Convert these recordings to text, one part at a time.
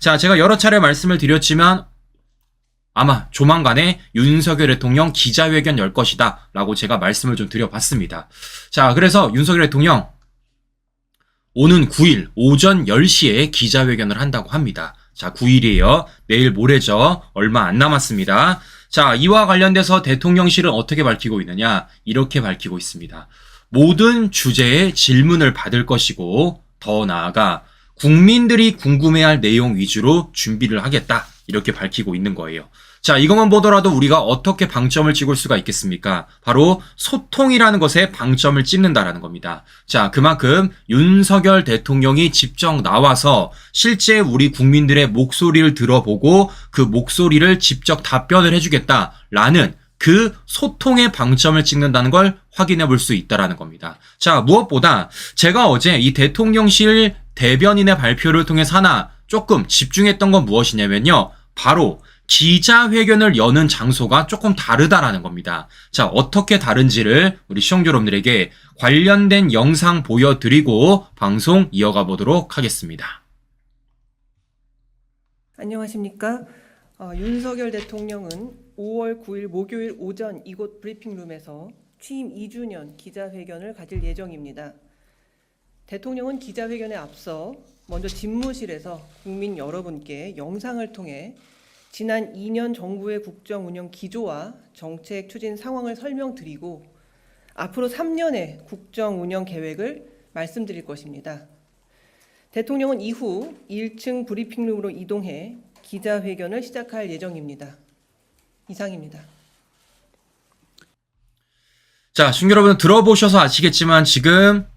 자, 제가 여러 차례 말씀을 드렸지만 아마 조만간에 윤석열 대통령 기자회견 열 것이다 라고 제가 말씀을 좀 드려봤습니다. 자, 그래서 윤석열 대통령 오는 9일 오전 10시에 기자회견을 한다고 합니다. 자, 9일이에요. 내일 모레죠. 얼마 안 남았습니다. 자, 이와 관련돼서 대통령실은 어떻게 밝히고 있느냐? 이렇게 밝히고 있습니다. 모든 주제의 질문을 받을 것이고, 더 나아가 국민들이 궁금해할 내용 위주로 준비를 하겠다. 이렇게 밝히고 있는 거예요. 자, 이것만 보더라도 우리가 어떻게 방점을 찍을 수가 있겠습니까? 바로 소통이라는 것에 방점을 찍는다라는 겁니다. 자, 그만큼 윤석열 대통령이 직접 나와서 실제 우리 국민들의 목소리를 들어보고 그 목소리를 직접 답변을 해주겠다라는 그 소통의 방점을 찍는다는 걸 확인해 볼 수 있다라는 겁니다. 자, 무엇보다 제가 어제 이 대통령실 대변인의 발표를 통해서 하나 조금 집중했던 건 무엇이냐면요. 바로 기자회견을 여는 장소가 조금 다르다라는 겁니다. 자, 어떻게 다른지를 우리 시청자 여러분들에게 관련된 영상 보여드리고 방송 이어가 보도록 하겠습니다. 안녕하십니까. 어, 윤석열 대통령은 5월 9일 목요일 오전 이곳 브리핑룸에서 취임 2주년 기자회견을 가질 예정입니다. 대통령은 기자회견에 앞서 먼저 집무실에서 국민 여러분께 영상을 통해 지난 2년 정부의 국정 운영 기조와 정책 추진 상황을 설명드리고 앞으로 3년의 국정 운영 계획을 말씀드릴 것입니다. 대통령은 이후 1층 브리핑룸으로 이동해 기자회견을 시작할 예정입니다. 이상입니다. 자, 시청자 여러분 들어보셔서 아시겠지만 지금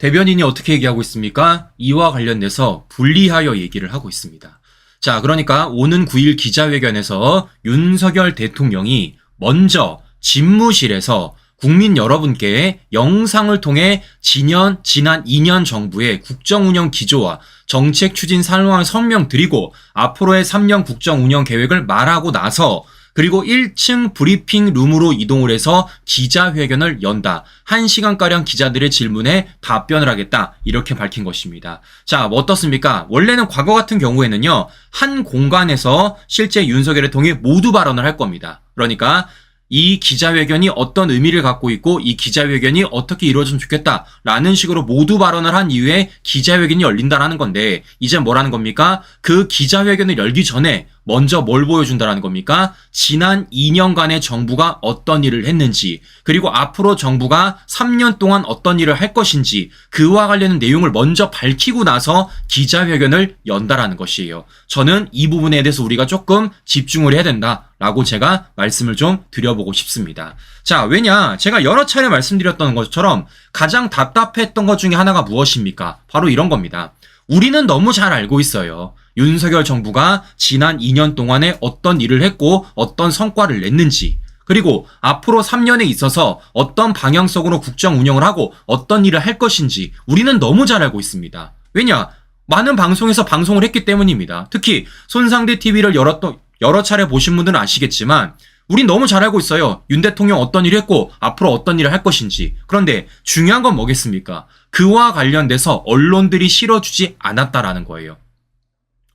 대변인이 어떻게 얘기하고 있습니까? 이와 관련돼서 분리하여 얘기를 하고 있습니다. 자, 그러니까 오는 9일 기자회견에서 윤석열 대통령이 먼저 집무실에서 국민 여러분께 영상을 통해 지년, 지난 2년 정부의 국정 운영 기조와 정책 추진 상황을 설명드리고 앞으로의 3년 국정 운영 계획을 말하고 나서 그리고 1층 브리핑 룸으로 이동을 해서 기자회견을 연다. 1시간가량 기자들의 질문에 답변을 하겠다. 이렇게 밝힌 것입니다. 자, 뭐 어떻습니까? 원래는 과거 같은 경우에는요, 한 공간에서 실제 윤석열 대통령이 모두 발언을 할 겁니다. 그러니까 이 기자회견이 어떤 의미를 갖고 있고 이 기자회견이 어떻게 이루어졌으면 좋겠다라는 식으로 모두 발언을 한 이후에 기자회견이 열린다라는 건데 이제 뭐라는 겁니까? 그 기자회견을 열기 전에 먼저 뭘 보여준다라는 겁니까? 지난 2년간의 정부가 어떤 일을 했는지, 그리고 앞으로 정부가 3년 동안 어떤 일을 할 것인지, 그와 관련된 내용을 먼저 밝히고 나서 기자회견을 연다라는 것이에요. 저는 이 부분에 대해서 우리가 조금 집중을 해야 된다 라고 제가 말씀을 좀 드려보고 싶습니다. 자, 왜냐? 제가 여러 차례 말씀드렸던 것처럼 가장 답답했던 것 중에 하나가 무엇입니까? 바로 이런 겁니다. 우리는 너무 잘 알고 있어요. 윤석열 정부가 지난 2년 동안에 어떤 일을 했고 어떤 성과를 냈는지 그리고 앞으로 3년에 있어서 어떤 방향성으로 국정 운영을 하고 어떤 일을 할 것인지 우리는 너무 잘 알고 있습니다. 왜냐? 많은 방송에서 방송을 했기 때문입니다. 특히 손상대 TV를 여러, 또, 여러 차례 보신 분들은 아시겠지만 우린 너무 잘 알고 있어요. 윤 대통령 어떤 일을 했고 앞으로 어떤 일을 할 것인지. 그런데 중요한 건 뭐겠습니까? 그와 관련돼서 언론들이 실어주지 않았다라는 거예요.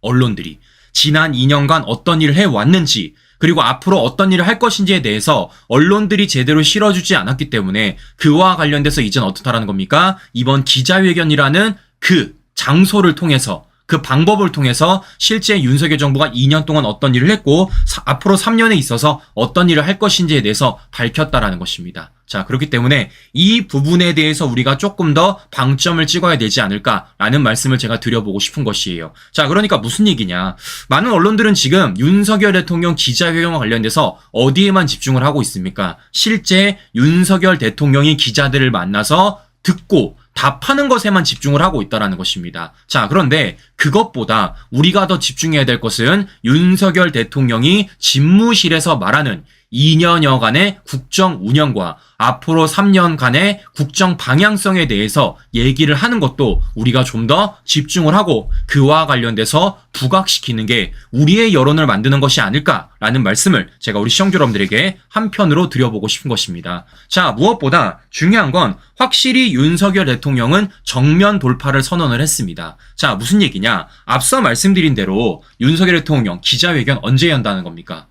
언론들이 지난 2년간 어떤 일을 해왔는지 그리고 앞으로 어떤 일을 할 것인지에 대해서 언론들이 제대로 실어주지 않았기 때문에 그와 관련돼서 이젠 어떻다라는 겁니까? 이번 기자회견이라는 그 장소를 통해서 그 방법을 통해서 실제 윤석열 정부가 2년 동안 어떤 일을 했고 사- 앞으로 3년에 있어서 어떤 일을 할 것인지에 대해서 밝혔다라는 것입니다. 자, 그렇기 때문에 이 부분에 대해서 우리가 조금 더 방점을 찍어야 되지 않을까라는 말씀을 제가 드려보고 싶은 것이에요. 자, 그러니까 무슨 얘기냐. 많은 언론들은 지금 윤석열 대통령 기자회견과 관련돼서 어디에만 집중을 하고 있습니까? 실제 윤석열 대통령이 기자들을 만나서 듣고 답하는 것에만 집중을 하고 있다라는 것입니다. 자, 그런데 그것보다 우리가 더 집중해야 될 것은 윤석열 대통령이 집무실에서 말하는 2년여간의 국정 운영과 앞으로 3년간의 국정 방향성에 대해서 얘기를 하는 것도 우리가 좀 더 집중을 하고 그와 관련돼서 부각시키는 게 우리의 여론을 만드는 것이 아닐까라는 말씀을 제가 우리 시청자 여러분들에게 한편으로 드려보고 싶은 것입니다. 자, 무엇보다 중요한 건 확실히 윤석열 대통령은 정면 돌파를 선언을 했습니다. 자, 무슨 얘기냐? 앞서 말씀드린 대로 윤석열 대통령 기자회견 언제 연다는 겁니까?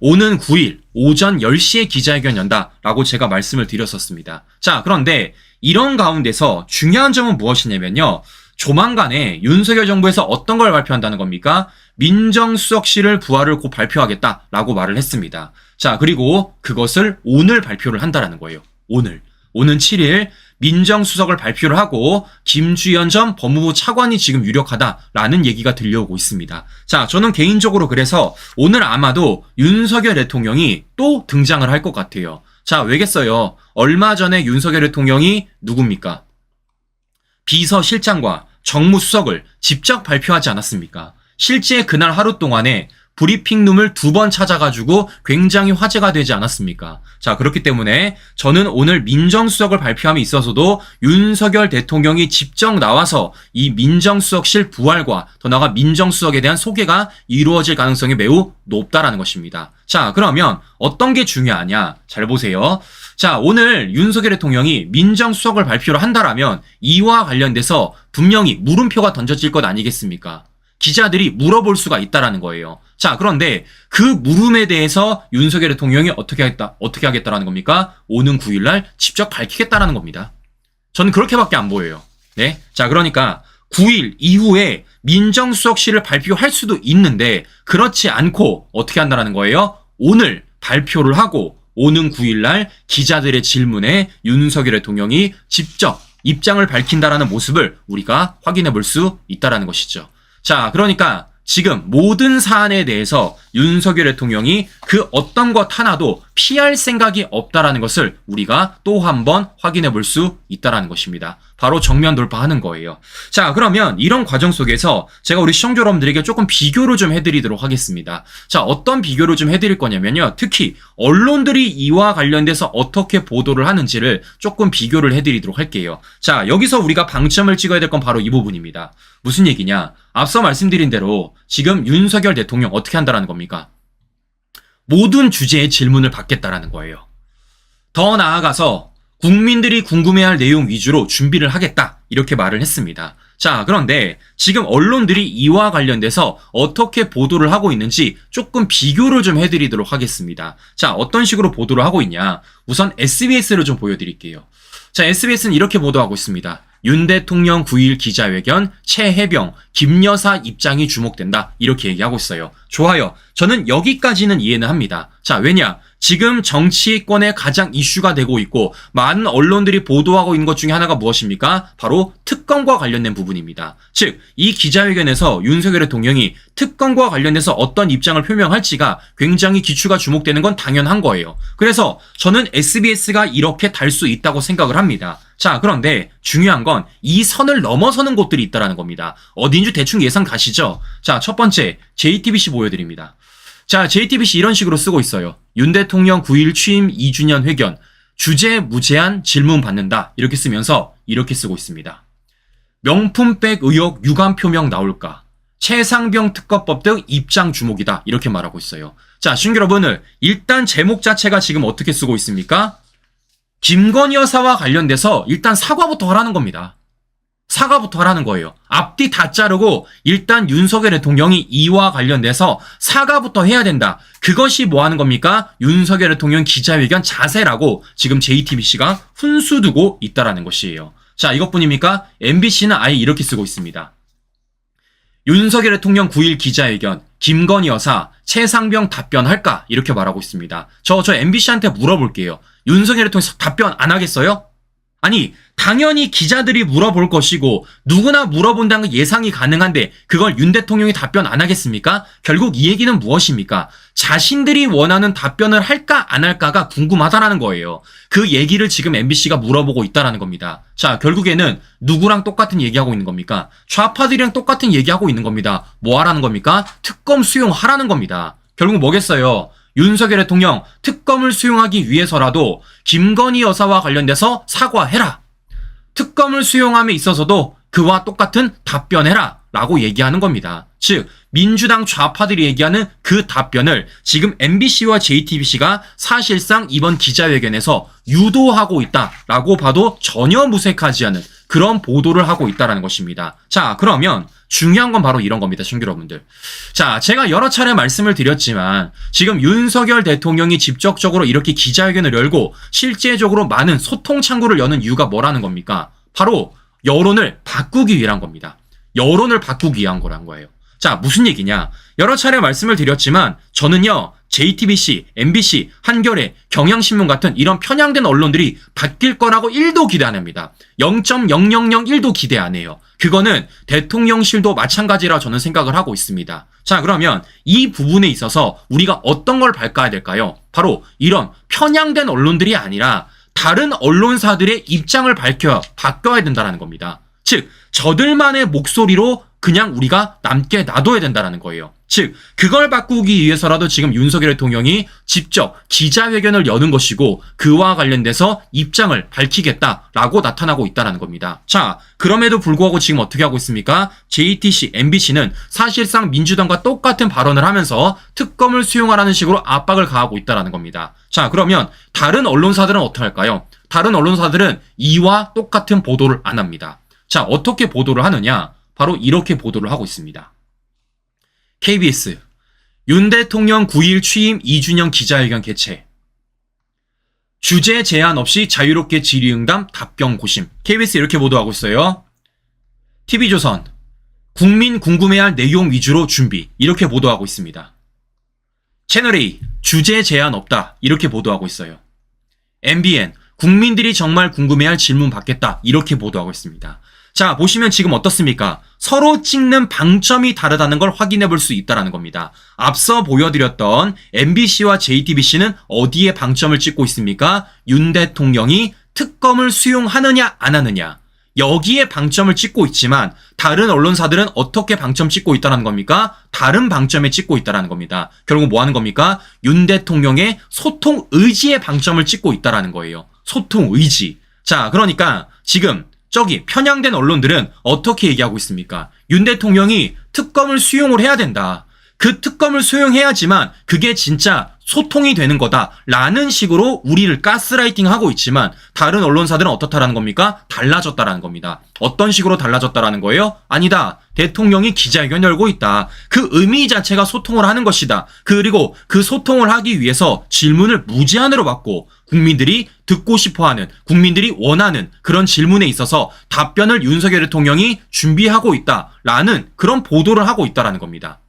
오는 9일 오전 10시에 기자회견 연다라고 제가 말씀을 드렸었습니다. 자, 그런데 이런 가운데서 중요한 점은 무엇이냐면요. 조만간에 윤석열 정부에서 어떤 걸 발표한다는 겁니까? 민정수석실을 부활을 곧 발표하겠다라고 말을 했습니다. 자, 그리고 그것을 오늘 발표를 한다라는 거예요. 오늘. 오는 7일 민정수석을 발표를 하고 김주현 전 법무부 차관이 지금 유력하다라는 얘기가 들려오고 있습니다. 자, 저는 개인적으로 그래서 오늘 아마도 윤석열 대통령이 또 등장을 할 것 같아요. 자, 왜겠어요? 얼마 전에 윤석열 대통령이 누굽니까? 비서실장과 정무수석을 직접 발표하지 않았습니까? 실제 그날 하루 동안에 브리핑룸을 두 번 찾아가지고 굉장히 화제가 되지 않았습니까? 자, 그렇기 때문에 저는 오늘 민정수석을 발표함에 있어서도 윤석열 대통령이 직접 나와서 이 민정수석실 부활과 더 나아가 민정수석에 대한 소개가 이루어질 가능성이 매우 높다라는 것입니다. 자, 그러면 어떤 게 중요하냐? 잘 보세요. 자, 오늘 윤석열 대통령이 민정수석을 발표를 한다라면 이와 관련돼서 분명히 물음표가 던져질 것 아니겠습니까? 기자들이 물어볼 수가 있다라는 거예요. 자, 그런데 그 물음에 대해서 윤석열 대통령이 어떻게 하겠다, 어떻게 하겠다라는 겁니까? 오는 9일날 직접 밝히겠다라는 겁니다. 저는 그렇게밖에 안 보여요. 네. 자, 그러니까 9일 이후에 민정수석실을 발표할 수도 있는데 그렇지 않고 어떻게 한다라는 거예요? 오늘 발표를 하고 오는 9일날 기자들의 질문에 윤석열 대통령이 직접 입장을 밝힌다라는 모습을 우리가 확인해 볼 수 있다라는 것이죠. 자, 그러니까 지금 모든 사안에 대해서 윤석열 대통령이 그 어떤 것 하나도 피할 생각이 없다라는 것을 우리가 또 한 번 확인해 볼 수 있다라는 것입니다. 바로 정면 돌파하는 거예요. 자, 그러면 이런 과정 속에서 제가 우리 시청자 여러분들에게 조금 비교를 좀 해드리도록 하겠습니다. 자, 어떤 비교를 좀 해드릴 거냐면요. 특히 언론들이 이와 관련돼서 어떻게 보도를 하는지를 조금 비교를 해드리도록 할게요. 자, 여기서 우리가 방점을 찍어야 될 건 바로 이 부분입니다. 무슨 얘기냐? 앞서 말씀드린 대로 지금 윤석열 대통령 어떻게 한다라는 겁니까? 모든 주제의 질문을 받겠다라는 거예요. 더 나아가서 국민들이 궁금해할 내용 위주로 준비를 하겠다. 이렇게 말을 했습니다. 자, 그런데 지금 언론들이 이와 관련돼서 어떻게 보도를 하고 있는지 조금 비교를 좀 해드리도록 하겠습니다. 자, 어떤 식으로 보도를 하고 있냐. 우선 SBS를 좀 보여드릴게요. 자, SBS는 이렇게 보도하고 있습니다. 윤 대통령 9일 기자회견, 최혜병, 김 여사 입장이 주목된다. 이렇게 얘기하고 있어요. 좋아요. 저는 여기까지는 이해는 합니다. 자, 왜냐? 지금 정치권의 가장 이슈가 되고 있고 많은 언론들이 보도하고 있는 것 중에 하나가 무엇입니까? 바로 특검과 관련된 부분입니다. 즉, 이 기자회견에서 윤석열 대통령이 특검과 관련해서 어떤 입장을 표명할지가 굉장히 기추가 주목되는 건 당연한 거예요. 그래서 저는 SBS가 이렇게 달 수 있다고 생각을 합니다. 자, 그런데 중요한 건 이 선을 넘어서는 곳들이 있다라는 겁니다. 어딘지 대충 예상 가시죠? 자, 첫 번째, JTBC 보여드립니다. 자, JTBC 이런 식으로 쓰고 있어요. 윤 대통령 9일 취임 2주년 회견, 주제 무제한 질문 받는다. 이렇게 쓰면서 이렇게 쓰고 있습니다. 명품백 의혹 유감 표명 나올까? 최상병 특검법 등 입장 주목이다. 이렇게 말하고 있어요. 자, 시청자 여러분을 일단 제목 자체가 지금 어떻게 쓰고 있습니까? 김건희 여사와 관련돼서 일단 사과부터 하라는 겁니다. 사과부터 하라는 거예요. 앞뒤 다 자르고 일단 윤석열 대통령이 이와 관련돼서 사과부터 해야 된다. 그것이 뭐 하는 겁니까? 윤석열 대통령 기자회견 자세라고 지금 JTBC가 훈수 두고 있다라는 것이에요. 자, 이것뿐입니까? MBC는 아예 이렇게 쓰고 있습니다. 윤석열 대통령 9일 기자회견, 김건희 여사, 최상병 답변할까? 이렇게 말하고 있습니다. 저, 저 MBC한테 물어볼게요. 윤석열 대통령 답변 안 하겠어요? 아니, 당연히 기자들이 물어볼 것이고, 누구나 물어본다는 건 예상이 가능한데, 그걸 윤 대통령이 답변 안 하겠습니까? 결국 이 얘기는 무엇입니까? 자신들이 원하는 답변을 할까, 안 할까가 궁금하다라는 거예요. 그 얘기를 지금 MBC가 물어보고 있다라는 겁니다. 자, 결국에는 누구랑 똑같은 얘기하고 있는 겁니까? 좌파들이랑 똑같은 얘기하고 있는 겁니다. 뭐 하라는 겁니까? 특검 수용하라는 겁니다. 결국 뭐겠어요? 윤석열 대통령 특검을 수용하기 위해서라도 김건희 여사와 관련돼서 사과해라. 특검을 수용함에 있어서도 그와 똑같은 답변해라. 라고 얘기하는 겁니다. 즉, 민주당 좌파들이 얘기하는 그 답변을 지금 MBC와 JTBC가 사실상 이번 기자회견에서 유도하고 있다라고 봐도 전혀 무색하지 않은 그런 보도를 하고 있다라는 것입니다. 자, 그러면 중요한 건 바로 이런 겁니다, 친구 여러분들. 자, 제가 여러 차례 말씀을 드렸지만 지금 윤석열 대통령이 직접적으로 이렇게 기자회견을 열고 실제적으로 많은 소통 창구를 여는 이유가 뭐라는 겁니까? 바로 여론을 바꾸기 위한 겁니다. 여론을 바꾸기 위한 거란 거예요. 자, 무슨 얘기냐? 여러 차례 말씀을 드렸지만 저는요, JTBC, MBC, 한겨레, 경향신문 같은 이런 편향된 언론들이 바뀔 거라고 1도 기대 안 합니다. 0.0001도 기대 안 해요. 그거는 대통령실도 마찬가지라 저는 생각을 하고 있습니다. 자, 그러면 이 부분에 있어서 우리가 어떤 걸 밟아야 될까요? 바로 이런 편향된 언론들이 아니라 다른 언론사들의 입장을 밝혀 바뀌어야 된다는 겁니다. 즉, 저들만의 목소리로 그냥 우리가 남게 놔둬야 된다는 거예요. 즉, 그걸 바꾸기 위해서라도 지금 윤석열 대통령이 직접 기자회견을 여는 것이고 그와 관련돼서 입장을 밝히겠다라고 나타나고 있다는 겁니다. 자, 그럼에도 불구하고 지금 어떻게 하고 있습니까? JTC, MBC는 사실상 민주당과 똑같은 발언을 하면서 특검을 수용하라는 식으로 압박을 가하고 있다는 겁니다. 자, 그러면 다른 언론사들은 어떻게 할까요? 다른 언론사들은 이와 똑같은 보도를 안 합니다. 자, 어떻게 보도를 하느냐? 바로 이렇게 보도를 하고 있습니다. KBS 윤 대통령 9일 취임 2주년 기자회견 개최. 주제 제한 없이 자유롭게 질의응답 답변 고심. KBS 이렇게 보도하고 있어요. TV조선. 국민 궁금해할 내용 위주로 준비. 이렇게 보도하고 있습니다. 채널A. 주제 제한 없다. 이렇게 보도하고 있어요. MBN 국민들이 정말 궁금해할 질문 받겠다. 이렇게 보도하고 있습니다. 자, 보시면 지금 어떻습니까? 서로 찍는 방점이 다르다는 걸 확인해 볼 수 있다는 겁니다. 앞서 보여드렸던 MBC와 JTBC는 어디에 방점을 찍고 있습니까? 윤 대통령이 특검을 수용하느냐, 안 하느냐. 여기에 방점을 찍고 있지만 다른 언론사들은 어떻게 방점 찍고 있다는 겁니까? 다른 방점에 찍고 있다는 겁니다. 결국 뭐 하는 겁니까? 윤 대통령의 소통 의지에 방점을 찍고 있다는 거예요. 소통 의지. 자, 그러니까 지금 저기 편향된 언론들은 어떻게 얘기하고 있습니까? 윤 대통령이 특검을 수용을 해야 된다. 그 특검을 수용해야지만 그게 진짜 소통이 되는 거다라는 식으로 우리를 가스라이팅 하고 있지만 다른 언론사들은 어떻다라는 겁니까? 달라졌다라는 겁니다. 어떤 식으로 달라졌다라는 거예요? 아니다. 대통령이 기자회견 열고 있다. 그 의미 자체가 소통을 하는 것이다. 그리고 그 소통을 하기 위해서 질문을 무제한으로 받고 국민들이 듣고 싶어 하는, 국민들이 원하는 그런 질문에 있어서 답변을 윤석열 대통령이 준비하고 있다라는 그런 보도를 하고 있다라는 겁니다.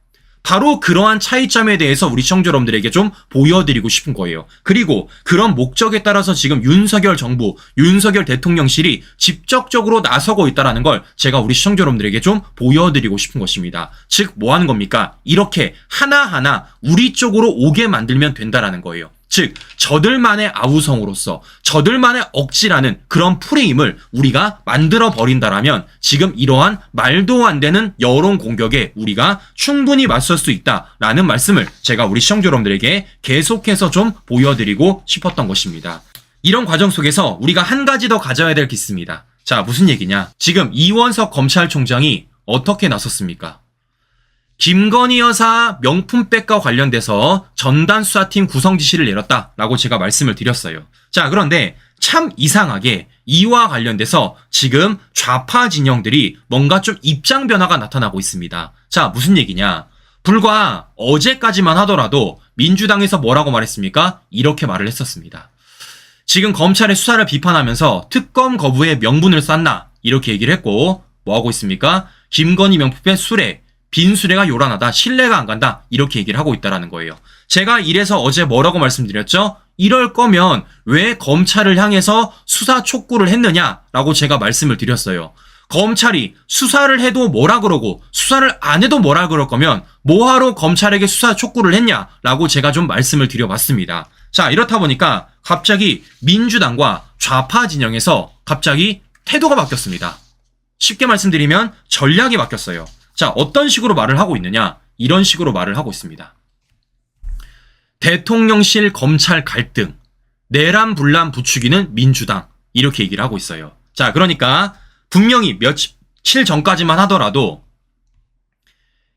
바로 그러한 차이점에 대해서 우리 시청자 여러분들에게 좀 보여드리고 싶은 거예요. 그리고 그런 목적에 따라서 지금 윤석열 정부, 윤석열 대통령실이 직접적으로 나서고 있다라는 걸 제가 우리 시청자 여러분들에게 좀 보여드리고 싶은 것입니다. 즉, 뭐 하는 겁니까? 이렇게 하나하나 우리 쪽으로 오게 만들면 된다라는 거예요. 즉, 저들만의 아우성으로서 저들만의 억지라는 그런 프레임을 우리가 만들어 버린다라면 지금 이러한 말도 안 되는 여론 공격에 우리가 충분히 맞설 수 있다라는 말씀을 제가 우리 시청자 여러분들에게 계속해서 좀 보여드리고 싶었던 것입니다. 이런 과정 속에서 우리가 한 가지 더 가져야 될 게 있습니다. 자, 무슨 얘기냐? 지금 이원석 검찰총장이 어떻게 나섰습니까? 김건희 여사 명품백과 관련돼서 전단 수사팀 구성 지시를 내렸다라고 제가 말씀을 드렸어요. 자, 그런데 참 이상하게 이와 관련돼서 지금 좌파 진영들이 뭔가 좀 입장 변화가 나타나고 있습니다. 자, 무슨 얘기냐? 불과 어제까지만 하더라도 민주당에서 뭐라고 말했습니까? 이렇게 말을 했었습니다. 지금 검찰의 수사를 비판하면서 특검 거부에 명분을 쌌나? 이렇게 얘기를 했고, 뭐 하고 있습니까? 김건희 명품의 수레, 빈 수레가 요란하다, 신뢰가 안 간다, 이렇게 얘기를 하고 있다라는 거예요. 제가 이래서 어제 뭐라고 말씀드렸죠? 이럴 거면 왜 검찰을 향해서 수사 촉구를 했느냐라고 제가 말씀을 드렸어요. 검찰이 수사를 해도 뭐라 그러고 수사를 안 해도 뭐라 그럴 거면 뭐하러 검찰에게 수사 촉구를 했냐라고 제가 좀 말씀을 드려봤습니다. 자, 이렇다 보니까 갑자기 민주당과 좌파 진영에서 갑자기 태도가 바뀌었습니다. 쉽게 말씀드리면 전략이 바뀌었어요. 자, 어떤 식으로 말을 하고 있느냐? 이런 식으로 말을 하고 있습니다. 대통령실 검찰 갈등, 내란 분란 부추기는 민주당. 이렇게 얘기를 하고 있어요. 자, 그러니까 분명히 며칠 전까지만 하더라도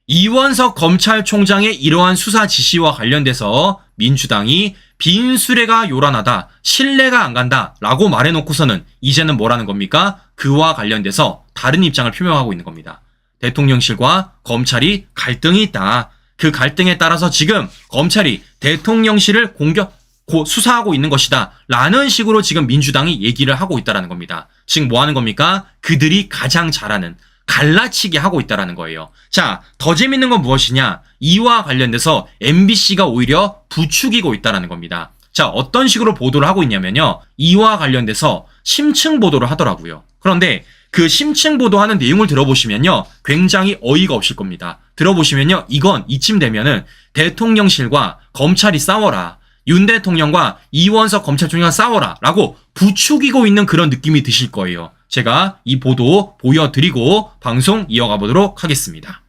이원석 검찰총장의 이러한 수사 지시와 관련돼서 민주당이 빈수레가 요란하다, 신뢰가 안 간다 라고 말해놓고서는 이제는 뭐라는 겁니까? 그와 관련돼서 다른 입장을 표명하고 있는 겁니다. 대통령실과 검찰이 갈등이 있다. 그 갈등에 따라서 지금 검찰이 대통령실을 공격, 고 수사하고 있는 것이다. 라는 식으로 지금 민주당이 얘기를 하고 있다라는 겁니다. 지금 뭐 하는 겁니까? 그들이 가장 잘하는 갈라치기 하고 있다라는 거예요. 자, 더 재밌는 건 무엇이냐? 이와 관련돼서 MBC가 오히려 부추기고 있다라는 겁니다. 자, 어떤 식으로 보도를 하고 있냐면요. 이와 관련돼서 심층 보도를 하더라고요. 그런데 그 심층 보도하는 내용을 들어보시면요. 굉장히 어이가 없을 겁니다. 들어보시면요. 이건 이쯤 되면은 대통령실과 검찰이 싸워라. 윤 대통령과 이원석 검찰총장 싸워라. 라고 부추기고 있는 그런 느낌이 드실 거예요. 제가 이 보도 보여드리고 방송 이어가 보도록 하겠습니다.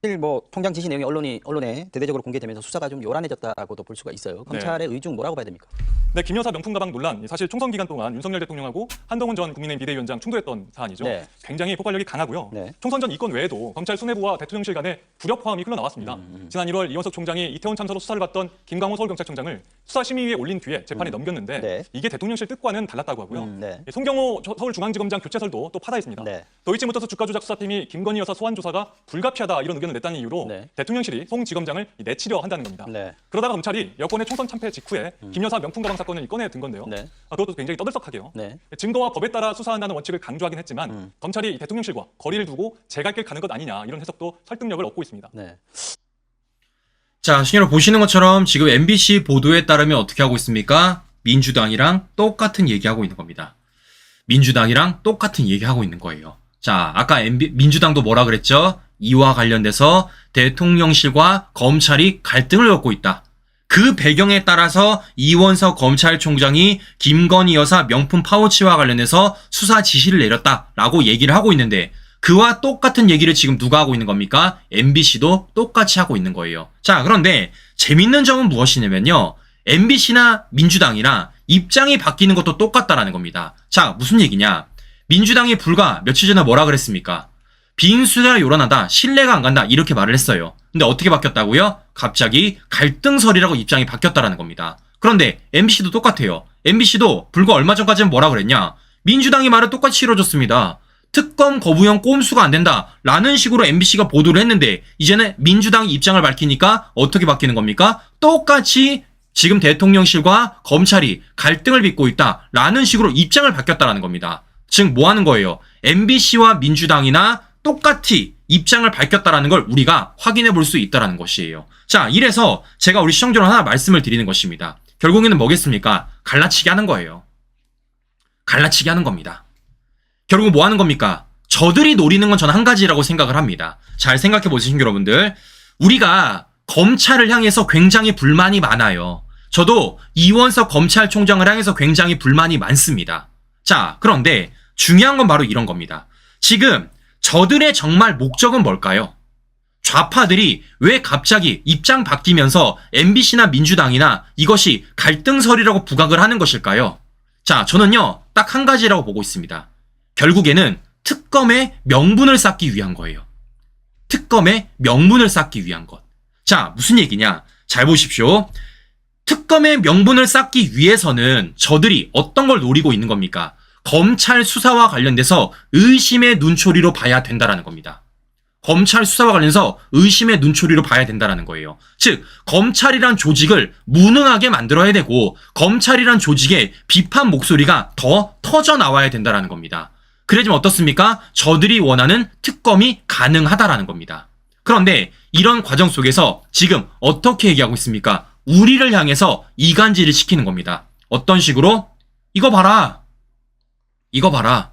사실 뭐 총장 지시 내용이 언론이 언론에 대대적으로 공개되면서 수사가 좀 요란해졌다라고도 볼 수가 있어요. 검찰의 의중 뭐라고 봐야 됩니까? 네, 김 여사 명품 가방 논란 사실 총선 기간 동안 윤석열 대통령하고 한동훈 전 국민의힘 비대위원장 충돌했던 사안이죠. 네. 굉장히 폭발력이 강하고요. 네. 총선 전 이건 외에도 검찰 수뇌부와 대통령실 간에 불협 화음이 흘러나왔습니다. 음, 지난 1월 이원석 총장이 이태원 참사로 수사를 받던 김광호 서울경찰청장을 수사심의위에 올린 뒤에 재판에 넘겼는데 네. 이게 대통령실 뜻과는 달랐다고 하고요. 음, 네. 예, 송경호 저- 서울중앙지검장 교체설도 또 파다했습니다. 네. 도이치모터스 주가 조작 수사팀이 김건희 여사 소환 조사가 불가피하다 이런 의견 을 냈다는 이유로 네. 대통령실이 송 지검장을 내치려 한다는 겁니다. 네. 그러다가 검찰이 여권의 총선 참패 직후에 김 여사 명품 가방 사건을 꺼내 든 건데요. 네. 아, 그것도 굉장히 떠들썩하게요. 네. 증거와 법에 따라 수사한다는 원칙을 강조하긴 했지만 음. 검찰이 이 대통령실과 거리를 두고 제갈 길 가는 것 아니냐 이런 해석도 설득력을 얻고 있습니다. 네. 자, 시청자 보시는 것처럼 지금 MBC 보도에 따르면 어떻게 하고 있습니까? 민주당이랑 똑같은 얘기하고 있는 겁니다. 민주당이랑 똑같은 얘기하고 있는 거예요. 자, 아까 MB, 민주당도 뭐라 그랬죠? 이와 관련돼서 대통령실과 검찰이 갈등을 겪고 있다. 그 배경에 따라서 이원석 검찰총장이 김건희 여사 명품 파우치와 관련해서 수사 지시를 내렸다라고 얘기를 하고 있는데 그와 똑같은 얘기를 지금 누가 하고 있는 겁니까? MBC도 똑같이 하고 있는 거예요. 자, 그런데 재밌는 점은 무엇이냐면요. MBC나 민주당이나 입장이 바뀌는 것도 똑같다라는 겁니다. 자, 무슨 얘기냐? 민주당이 불과 며칠 전에 뭐라 그랬습니까? 빈수가 요란하다, 신뢰가 안 간다, 이렇게 말을 했어요. 근데 어떻게 바뀌었다고요? 갑자기 갈등설이라고 입장이 바뀌었다라는 겁니다. 그런데 MBC도 똑같아요. MBC도 불과 얼마 전까지는 뭐라 그랬냐? 민주당이 말을 똑같이 이뤄줬습니다. 특검 거부형 꼼수가 안 된다. 라는 식으로 MBC가 보도를 했는데, 이제는 민주당이 입장을 밝히니까 어떻게 바뀌는 겁니까? 똑같이 지금 대통령실과 검찰이 갈등을 빚고 있다. 라는 식으로 입장을 바뀌었다라는 겁니다. 즉, 뭐 하는 거예요? MBC와 민주당이나 똑같이 입장을 밝혔다라는 걸 우리가 확인해 볼 수 있다라는 것이에요. 자, 이래서 제가 우리 시청자로 하나 말씀을 드리는 것입니다. 결국에는 뭐겠습니까? 갈라치기 하는 거예요. 갈라치기 하는 겁니다. 결국 뭐 하는 겁니까? 저들이 노리는 건 저는 한 가지라고 생각을 합니다. 잘 생각해 보시신 여러분들. 우리가 검찰을 향해서 굉장히 불만이 많아요. 저도 이원석 검찰총장을 향해서 굉장히 불만이 많습니다. 자, 그런데 중요한 건 바로 이런 겁니다. 지금 저들의 정말 목적은 뭘까요? 좌파들이 왜 갑자기 입장 바뀌면서 MBC나 민주당이나 이것이 갈등설이라고 부각을 하는 것일까요? 자, 저는요, 딱 한 가지라고 보고 있습니다. 결국에는 특검의 명분을 쌓기 위한 거예요. 특검의 명분을 쌓기 위한 것. 자, 무슨 얘기냐? 잘 보십시오. 특검의 명분을 쌓기 위해서는 저들이 어떤 걸 노리고 있는 겁니까? 검찰 수사와 관련돼서 의심의 눈초리로 봐야 된다라는 겁니다. 검찰 수사와 관련해서 의심의 눈초리로 봐야 된다라는 거예요. 즉, 검찰이란 조직을 무능하게 만들어야 되고, 검찰이란 조직의 비판 목소리가 더 터져 나와야 된다라는 겁니다. 그래지면 어떻습니까? 저들이 원하는 특검이 가능하다라는 겁니다. 그런데 이런 과정 속에서 지금 어떻게 얘기하고 있습니까? 우리를 향해서 이간질을 시키는 겁니다. 어떤 식으로? 이거 봐라. 이거 봐라.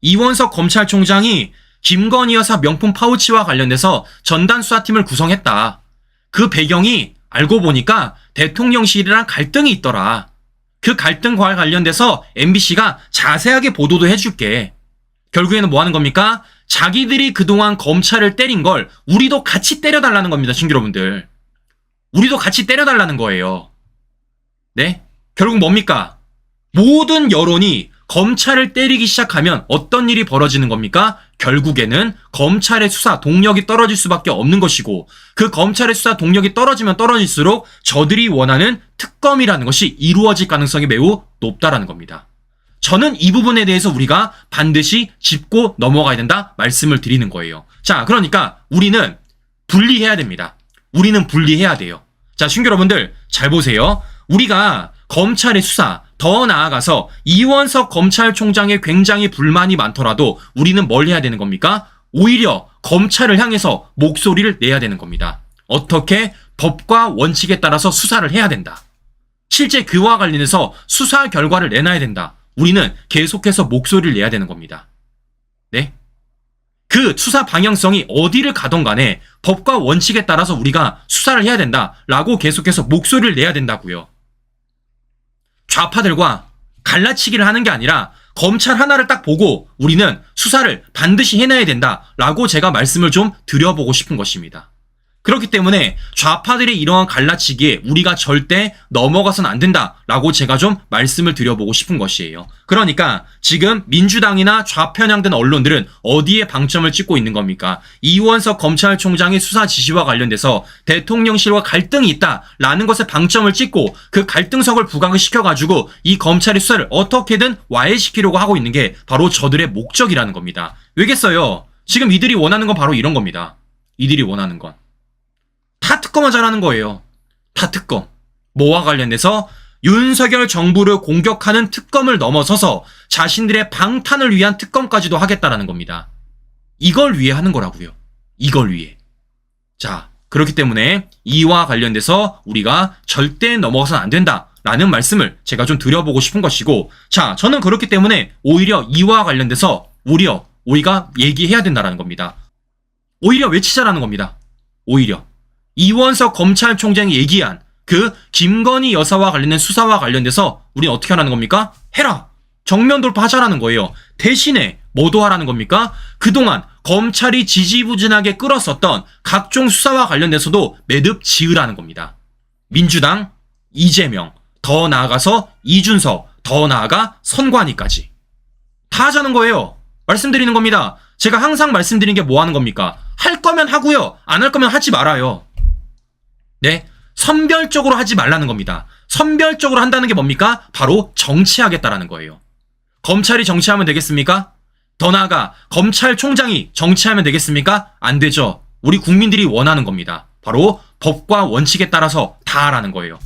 이원석 검찰총장이 김건희 여사 명품 파우치와 관련돼서 전단 수사팀을 구성했다. 그 배경이 알고 보니까 대통령실이랑 갈등이 있더라. 그 갈등과 관련돼서 MBC가 자세하게 보도도 해줄게. 결국에는 뭐 하는 겁니까? 자기들이 그동안 검찰을 때린 걸 우리도 같이 때려달라는 겁니다, 친구 여러분들. 우리도 같이 때려달라는 거예요. 네? 결국 뭡니까? 모든 여론이 검찰을 때리기 시작하면 어떤 일이 벌어지는 겁니까? 결국에는 검찰의 수사 동력이 떨어질 수밖에 없는 것이고 그 검찰의 수사 동력이 떨어지면 떨어질수록 저들이 원하는 특검이라는 것이 이루어질 가능성이 매우 높다라는 겁니다. 저는 이 부분에 대해서 우리가 반드시 짚고 넘어가야 된다 말씀을 드리는 거예요. 자, 그러니까 우리는 분리해야 됩니다. 우리는 분리해야 돼요. 자, 신규 여러분들 잘 보세요. 우리가 검찰의 수사 더 나아가서 이원석 검찰총장에 굉장히 불만이 많더라도 우리는 뭘 해야 되는 겁니까? 오히려 검찰을 향해서 목소리를 내야 되는 겁니다. 어떻게 법과 원칙에 따라서 수사를 해야 된다. 실제 그와 관련해서 수사 결과를 내놔야 된다. 우리는 계속해서 목소리를 내야 되는 겁니다. 네? 그 수사 방향성이 어디를 가던 간에 법과 원칙에 따라서 우리가 수사를 해야 된다 라고 계속해서 목소리를 내야 된다고요. 좌파들과 갈라치기를 하는 게 아니라 검찰 하나를 딱 보고 우리는 수사를 반드시 해내야 된다라고 제가 말씀을 좀 드려보고 싶은 것입니다. 그렇기 때문에 좌파들의 이러한 갈라치기에 우리가 절대 넘어가선 안 된다라고 제가 좀 말씀을 드려보고 싶은 것이에요. 그러니까 지금 민주당이나 좌편향된 언론들은 어디에 방점을 찍고 있는 겁니까? 이원석 검찰총장의 수사 지시와 관련돼서 대통령실과 갈등이 있다라는 것에 방점을 찍고 그 갈등석을 부각을 시켜가지고 이 검찰의 수사를 어떻게든 와해시키려고 하고 있는 게 바로 저들의 목적이라는 겁니다. 왜겠어요? 지금 이들이 원하는 건 바로 이런 겁니다. 이들이 원하는 건. 다 특검하자라는 거예요. 다 특검. 뭐와 관련돼서 윤석열 정부를 공격하는 특검을 넘어서서 자신들의 방탄을 위한 특검까지도 하겠다라는 겁니다. 이걸 위해 하는 거라고요. 이걸 위해. 자, 그렇기 때문에 이와 관련돼서 우리가 절대 넘어가서는 안 된다 라는 말씀을 제가 좀 드려보고 싶은 것이고, 자, 저는 그렇기 때문에 오히려 이와 관련돼서 우려, 우리가 얘기해야 된다라는 겁니다. 오히려 외치자라는 겁니다. 오히려. 이원석 검찰총장이 얘기한 그 김건희 여사와 관련된 수사와 관련돼서 우리는 어떻게 하라는 겁니까? 해라! 정면 돌파하자라는 거예요. 대신에 뭐도 하라는 겁니까? 그동안 검찰이 지지부진하게 끌었었던 각종 수사와 관련돼서도 매듭 지으라는 겁니다. 민주당, 이재명, 더 나아가서 이준석, 더 나아가 선관위까지. 다 하자는 거예요. 말씀드리는 겁니다. 제가 항상 말씀드리는 게 뭐 하는 겁니까? 할 거면 하고요. 안 할 거면 하지 말아요. 네? 선별적으로 하지 말라는 겁니다. 선별적으로 한다는 게 뭡니까? 바로 정치하겠다라는 거예요. 검찰이 정치하면 되겠습니까? 더 나아가 검찰총장이 정치하면 되겠습니까? 안 되죠. 우리 국민들이 원하는 겁니다. 바로 법과 원칙에 따라서 다 하라는 거예요.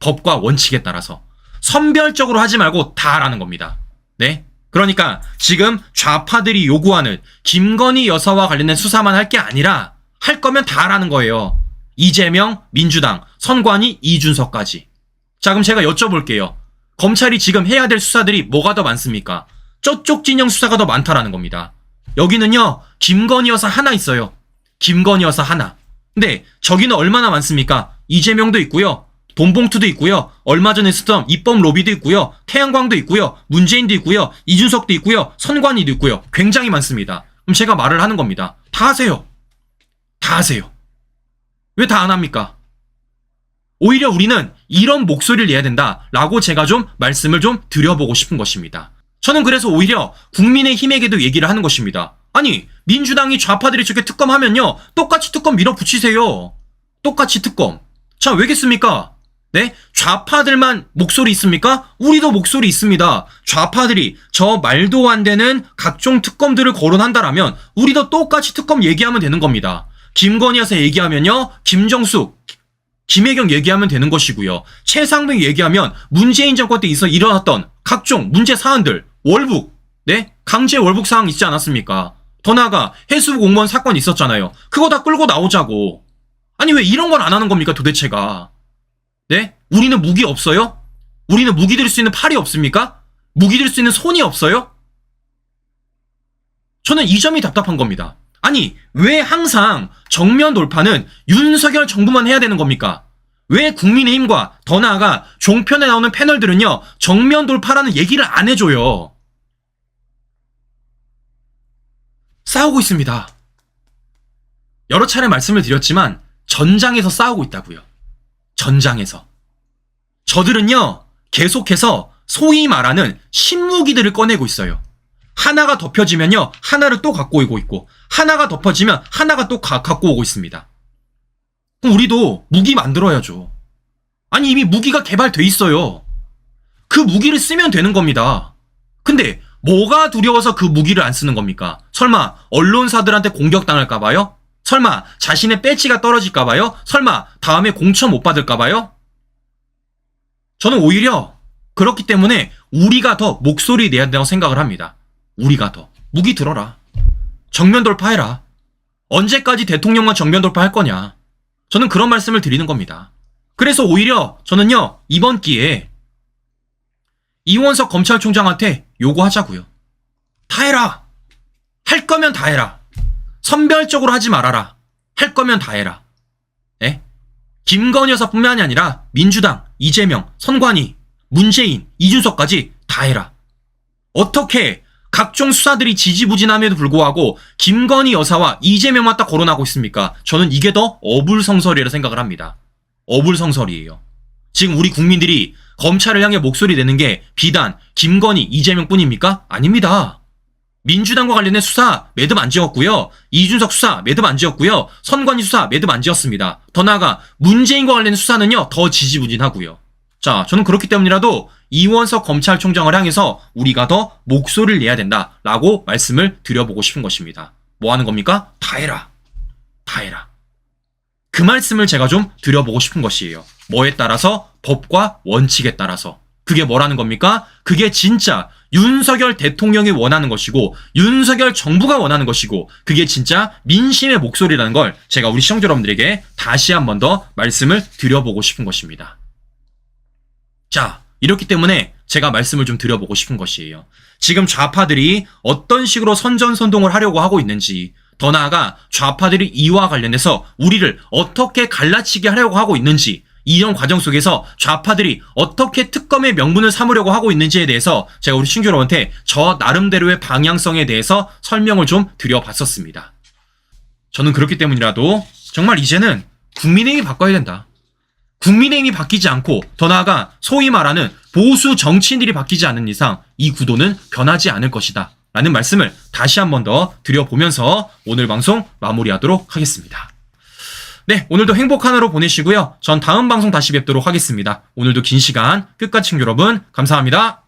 법과 원칙에 따라서. 선별적으로 하지 말고 다 하라는 겁니다. 네? 그러니까 지금 좌파들이 요구하는 김건희 여사와 관련된 수사만 할 게 아니라 할 거면 다 하라는 거예요. 이재명, 민주당, 선관위, 이준석까지. 자, 그럼 제가 여쭤볼게요. 검찰이 지금 해야 될 수사들이 뭐가 더 많습니까? 저쪽 진영 수사가 더 많다라는 겁니다. 여기는요, 김건희 여사 하나 있어요. 김건희 여사 하나. 근데 저기는 얼마나 많습니까? 이재명도 있고요. 돈봉투도 있고요. 얼마 전에 있었던 입법 로비도 있고요. 태양광도 있고요. 문재인도 있고요. 이준석도 있고요. 선관위도 있고요. 굉장히 많습니다. 그럼 제가 말을 하는 겁니다. 다 하세요. 다 하세요. 왜 다 안 합니까? 오히려 우리는 이런 목소리를 내야 된다 라고 제가 좀 말씀을 좀 드려보고 싶은 것입니다. 저는 그래서 오히려 국민의 힘에게도 얘기를 하는 것입니다. 아니, 민주당이 좌파들이 저렇게 특검하면요. 똑같이 특검 밀어붙이세요. 똑같이 특검. 자, 왜겠습니까? 네? 좌파들만 목소리 있습니까? 우리도 목소리 있습니다. 좌파들이 저 말도 안 되는 각종 특검들을 거론한다라면 우리도 똑같이 특검 얘기하면 되는 겁니다. 김건희 여사 얘기하면요. 김정숙, 김혜경 얘기하면 되는 것이고요. 최상병 얘기하면 문재인 정권 때 있어 일어났던 각종 문제 사안들, 월북, 네? 강제 월북 사항 있지 않았습니까? 더 나아가 해수부 공무원 사건 있었잖아요. 그거 다 끌고 나오자고. 아니 왜 이런 걸 안 하는 겁니까 도대체가? 네? 우리는 무기 없어요? 우리는 무기 들 수 있는 팔이 없습니까? 무기 들 수 있는 손이 없어요? 저는 이 점이 답답한 겁니다. 아니, 왜 항상 정면 돌파는 윤석열 정부만 해야 되는 겁니까? 왜 국민의힘과 더 나아가 종편에 나오는 패널들은요, 정면 돌파라는 얘기를 안 해줘요. 싸우고 있습니다. 여러 차례 말씀을 드렸지만, 전장에서 싸우고 있다고요. 전장에서. 저들은요, 계속해서 소위 말하는 신무기들을 꺼내고 있어요. 하나가 덮여지면요. 하나를 또 갖고 오고 있고 하나가 덮어지면 하나가 또 가- 갖고 오고 있습니다. 그럼 우리도 무기 만들어야죠. 아니 이미 무기가 개발돼 있어요. 그 무기를 쓰면 되는 겁니다. 근데 뭐가 두려워서 그 무기를 안 쓰는 겁니까? 설마 언론사들한테 공격당할까봐요? 설마 자신의 배지가 떨어질까봐요? 설마 다음에 공천 못 받을까봐요? 저는 오히려 그렇기 때문에 우리가 더 목소리 내야 된다고 생각을 합니다. 우리가 더. 무기 들어라. 정면 돌파해라. 언제까지 대통령만 정면 돌파할 거냐. 저는 그런 말씀을 드리는 겁니다. 그래서 오히려 저는요, 이번 기회에 이원석 검찰총장한테 요구하자고요. 다 해라. 할 거면 다 해라. 선별적으로 하지 말아라. 할 거면 다 해라. 예? 김건희 여사뿐만이 아니라 민주당, 이재명, 선관위, 문재인, 이준석까지 다 해라. 어떻게 각종 수사들이 지지부진함에도 불구하고 김건희 여사와 이재명만 딱 거론하고 있습니까? 저는 이게 더 어불성설이라 생각을 합니다. 어불성설이에요. 지금 우리 국민들이 검찰을 향해 목소리 내는 게 비단 김건희, 이재명 뿐입니까? 아닙니다. 민주당과 관련된 수사 매듭 안 지었고요. 이준석 수사 매듭 안 지었고요. 선관위 수사 매듭 안 지었습니다. 더 나아가 문재인과 관련된 수사는요. 더 지지부진하고요. 자, 저는 그렇기 때문이라도 이원석 검찰총장을 향해서 우리가 더 목소리를 내야 된다라고 말씀을 드려보고 싶은 것입니다. 뭐 하는 겁니까? 다 해라. 다 해라. 그 말씀을 제가 좀 드려보고 싶은 것이에요. 뭐에 따라서 법과 원칙에 따라서. 그게 뭐라는 겁니까? 그게 진짜 윤석열 대통령이 원하는 것이고 윤석열 정부가 원하는 것이고 그게 진짜 민심의 목소리라는 걸 제가 우리 시청자 여러분들에게 다시 한 번 더 말씀을 드려보고 싶은 것입니다. 자, 이렇기 때문에 제가 말씀을 좀 드려보고 싶은 것이에요. 지금 좌파들이 어떤 식으로 선전선동을 하려고 하고 있는지, 더 나아가 좌파들이 이와 관련해서 우리를 어떻게 갈라치게 하려고 하고 있는지, 이런 과정 속에서 좌파들이 어떻게 특검의 명분을 삼으려고 하고 있는지에 대해서 제가 우리 신규 여러분한테 저 나름대로의 방향성에 대해서 설명을 좀 드려봤었습니다. 저는 그렇기 때문이라도 정말 이제는 국민의힘이 바꿔야 된다. 국민의힘이 바뀌지 않고 더 나아가 소위 말하는 보수 정치인들이 바뀌지 않는 이상 이 구도는 변하지 않을 것이다. 라는 말씀을 다시 한 번 더 드려보면서 오늘 방송 마무리하도록 하겠습니다. 네, 오늘도 행복한 하루 보내시고요. 전 다음 방송 다시 뵙도록 하겠습니다. 오늘도 긴 시간 끝까지 여러분 감사합니다.